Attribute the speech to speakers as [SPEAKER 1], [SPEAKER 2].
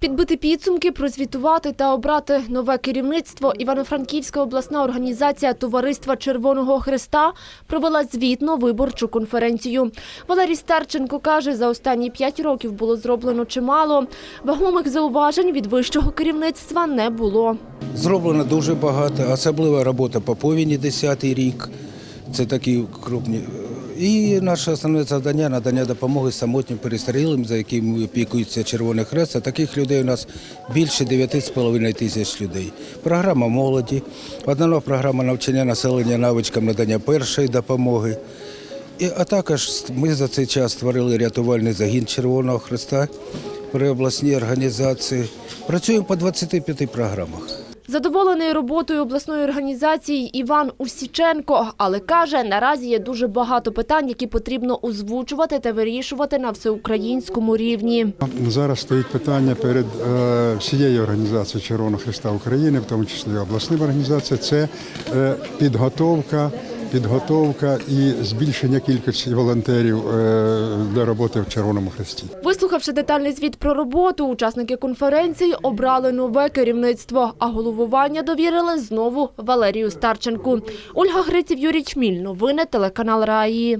[SPEAKER 1] Підбити підсумки, прозвітувати та обрати нове керівництво Івано-Франківська обласна організація Товариства Червоного Христа провела звітно виборчу конференцію. Валерій Старченко каже, за останні п'ять років було зроблено чимало. Вагомих зауважень від вищого керівництва не було.
[SPEAKER 2] Зроблено дуже багато, особлива робота по повіні 10-й рік. Це такі крупні. І наше основне завдання надання допомоги самотнім перестарілим, за якими опікується Червоний Хрест. Таких людей у нас більше 9,5 тисяч людей. Програма молоді, одна програма навчання населення навичкам надання першої допомоги. І, а також ми за цей час створили рятувальний загін Червоного Хреста при обласній організації. Працюємо по 25 програмах.
[SPEAKER 1] Задоволений роботою обласної організації Іван Усіченко, але каже, наразі є дуже багато питань, які потрібно озвучувати та вирішувати на всеукраїнському рівні.
[SPEAKER 3] Зараз стоїть питання перед е, всією організацією Червоного Христа України, в тому числі обласним організацією, це е, підготовка, підготовка і збільшення кількості волонтерів е, для роботи в Червоному Хресті.
[SPEAKER 1] Вислухавши детальний звіт про роботу, учасники конференції обрали нове керівництво, а головування довірили знову Валерію Старченку. Ольга Гриців, Юрій Чміль. Новини телеканал Раї.